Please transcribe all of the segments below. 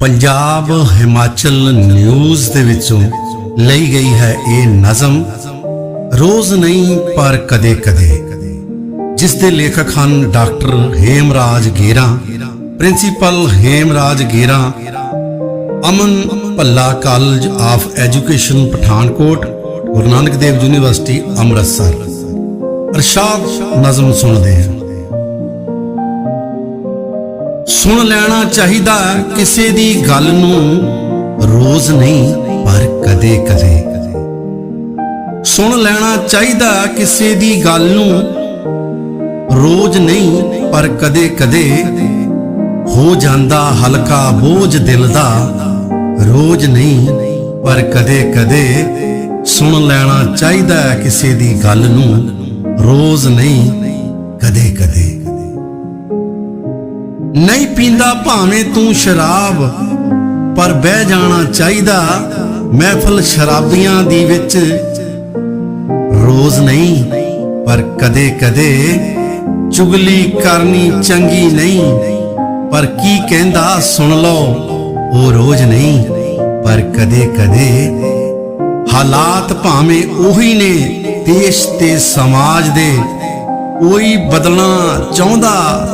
Punjab Himachal news ਦੇ ਵਿੱਚੋਂ ਲਈ ਗਈ ਹੈ ਇਹ ਨਜ਼ਮ। ਰੋਜ਼ ਨਹੀਂ, ਪਰ ਕਦੇ ਕਦੇ। ਜਿਸ ਦੇ ਲੇਖਕ ਹਨ doctor Hemraj Gera, principal Hemraj Gera, Aman Bhalla college of education Pathankot, Guru Nanak Dev university Amritsar. Arshad Nazm ਸੁਣਦੇ ਹਾਂ। ਸੁਣ ਲੈਣਾ ਚਾਹੀਦਾ ਕਿਸੇ ਦੀ ਗੱਲ ਨੂੰ। ਰੋਜ਼ ਨਹੀਂ, ਪਰ ਕਦੇ ਕਦੇ। ਸੁਣ ਲੈਣਾ ਚਾਹੀਦਾ ਕਿਸੇ ਦੀ ਗੱਲ ਨੂੰ। ਰੋਜ਼ ਨਹੀਂ, ਪਰ ਕਦੇ ਕਦੇ। ਹੋ ਜਾਂਦਾ ਹਲਕਾ ਬੋਝ ਦਿਲ ਦਾ। ਰੋਜ਼ ਨਹੀਂ, ਪਰ ਕਦੇ ਕਦੇ। ਸੁਣ ਲੈਣਾ ਚਾਹੀਦਾ ਕਿਸੇ ਦੀ ਗੱਲ ਨੂੰ। ਰੋਜ਼ ਨਹੀਂ, ਕਦੇ ਕਦੇ। ਨਹੀਂ ਪੀਂਦਾ ਭਾਵੇਂ ਤੂੰ ਸ਼ਰਾਬ, ਪਰ ਬਹਿ ਜਾਣਾ ਚਾਹੀਦਾ ਮਹਿਫਲ ਸ਼ਰਾਬੀਆਂ ਦੀ ਵਿੱਚ। ਰੋਜ਼ ਨਹੀਂ, ਪਰ ਕਦੇ ਕਦੇ ਚੁਗਲੀ ਕਰਨੀ ਚੰਗੀ ਨਹੀਂ। ਪਰ ਕੀ ਕਹਿੰਦਾ, ਸੁਣ ਲਓ, ਉਹ ਰੋਜ਼ ਨਹੀਂ, ਪਰ ਕਦੇ ਕਦੇ ਹਾਲਾਤ ਭਾਵੇਂ ਉਹੀ ਨੇ ਦੇਸ਼ ਤੇ ਸਮਾਜ ਦੇ। ਕੋਈ ਬਦਲਣਾ ਚਾਹੁੰਦਾ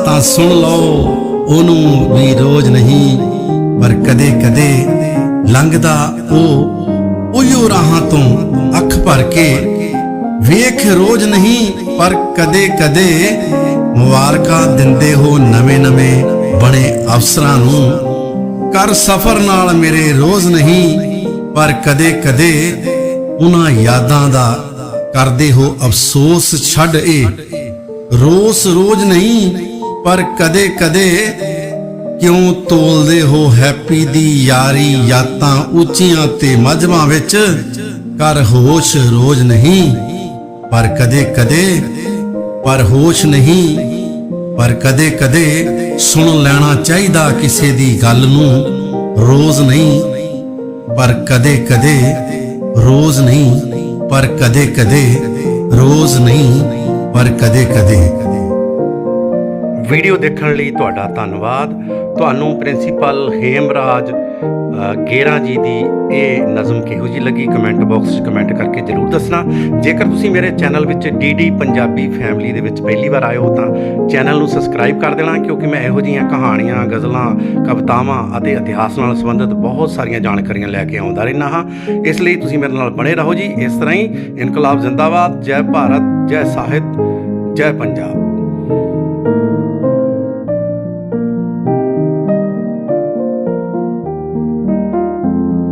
ਤਾਂ ਸੁਣ ਲਓ। ਉਹਨੂੰ ਵੀ ਰੋਜ਼ ਨਹੀਂ, ਪਰ ਕਦੇ ਕਦੇ ਲੰਘਦਾ ਉਹ, ਉਹੀਓ ਰਾਹਾਂ ਤੋਂ ਅੱਖ ਭਰ ਕੇ। ਵੇਖ ਰੋਜ਼ ਨਹੀਂ, ਪਰ ਕਦੇ ਕਦੇ ਮੁਬਾਰਕਾਂ ਦਿੰਦੇ ਹੋ ਨਵੇਂ ਨਵੇਂ ਬਣੇ ਅਫਸਰਾਂ ਨੂੰ। ਕਰ ਸਫ਼ਰ ਨਾਲ ਮੇਰੇ ਰੋਜ਼ ਨਹੀਂ, ਪਰ ਕਦੇ ਕਦੇ ਉਹਨਾਂ ਯਾਦਾਂ ਦਾ ਕਰਦੇ ਹੋ ਅਫਸੋਸ ਛੱਡ ਏ। ਰੋਸ ਰੋਜ਼ ਨਹੀਂ ਪਰ ਕਦੇ ਕਦੇ ਕਿਉਂ ਤੋਲਦੇ ਹੋ ਹੈਪੀ ਦੀ ਯਾਰੀ ਯਾਤਾਂ ਉੱਚੀਆਂ ਤੇ ਮਜਮਾਂ ਵਿੱਚ? ਕਰ ਹੋਸ਼ ਰੋਜ਼ ਨਹੀਂ, ਪਰ ਕਦੇ ਕਦੇ ਪਰ ਹੋਸ਼ ਨਹੀਂ, ਪਰ ਕਦੇ ਕਦੇ ਸੁਣ ਲੈਣਾ ਚਾਹੀਦਾ ਕਿਸੇ ਦੀ ਗੱਲ ਨੂੰ ਰੋਜ਼ ਨਹੀਂ, ਪਰ ਕਦੇ ਕਦੇ ਰੋਜ਼ ਨਹੀਂ, ਪਰ ਕਦੇ ਕਦੇ ਰੋਜ਼ ਨਹੀਂ, ਪਰ ਕਦੇ ਕਦੇ ਵੀਡੀਓ ਦੇਖਣ ਲਈ ਤੁਹਾਡਾ ਧੰਨਵਾਦ। ਤੁਹਾਨੂੰ ਪ੍ਰਿੰਸੀਪਲ ਹੇਮਰਾਜ ਅ, ਗੇਰਾ ਜੀ ਦੀ ਇਹ ਨਜ਼ਮ ਕਿਹੋ ਜੀ ਲੱਗੀ? ਕਮੈਂਟ ਬਾਕਸ 'ਚ ਕਮੈਂਟ ਕਰਕੇ ਜਰੂਰ ਦੱਸਣਾ। ਜੇਕਰ ਤੁਸੀਂ ਮੇਰੇ ਚੈਨਲ ਵਿੱਚ ਡੀਡੀ ਪੰਜਾਬੀ ਫੈਮਿਲੀ ਦੇ ਵਿੱਚ ਪਹਿਲੀ ਵਾਰ ਆਏ ਹੋ ਤਾਂ ਚੈਨਲ ਨੂੰ ਸਬਸਕ੍ਰਾਈਬ ਕਰ ਦੇਣਾ ਕਿਉਂਕਿ ਮੈਂ ਇਹੋ ਜਿਹੀਆਂ ਕਹਾਣੀਆਂ ਗਜ਼ਲਾਂ ਕਵਿਤਾਵਾਂ ਅਤੇ ਇਤਿਹਾਸ ਨਾਲ ਸੰਬੰਧਿਤ ਬਹੁਤ ਸਾਰੀਆਂ ਜਾਣਕਾਰੀਆਂ ਲੈ ਕੇ ਆਉਂਦਾ ਰਹਿਣਾ ਹਾਂ। ਇਸ ਲਈ ਤੁਸੀਂ ਮੇਰੇ ਨਾਲ ਬਣੇ ਰਹੋ ਜੀ। ਇਸ ਤਰ੍ਹਾਂ ਹੀ ਇਨਕਲਾਬ ਜ਼ਿੰਦਾਬਾਦ। ਜੈ ਭਾਰਤ ਜੈ ਸਾਹਿਤ ਜੈ ਪੰਜਾਬ।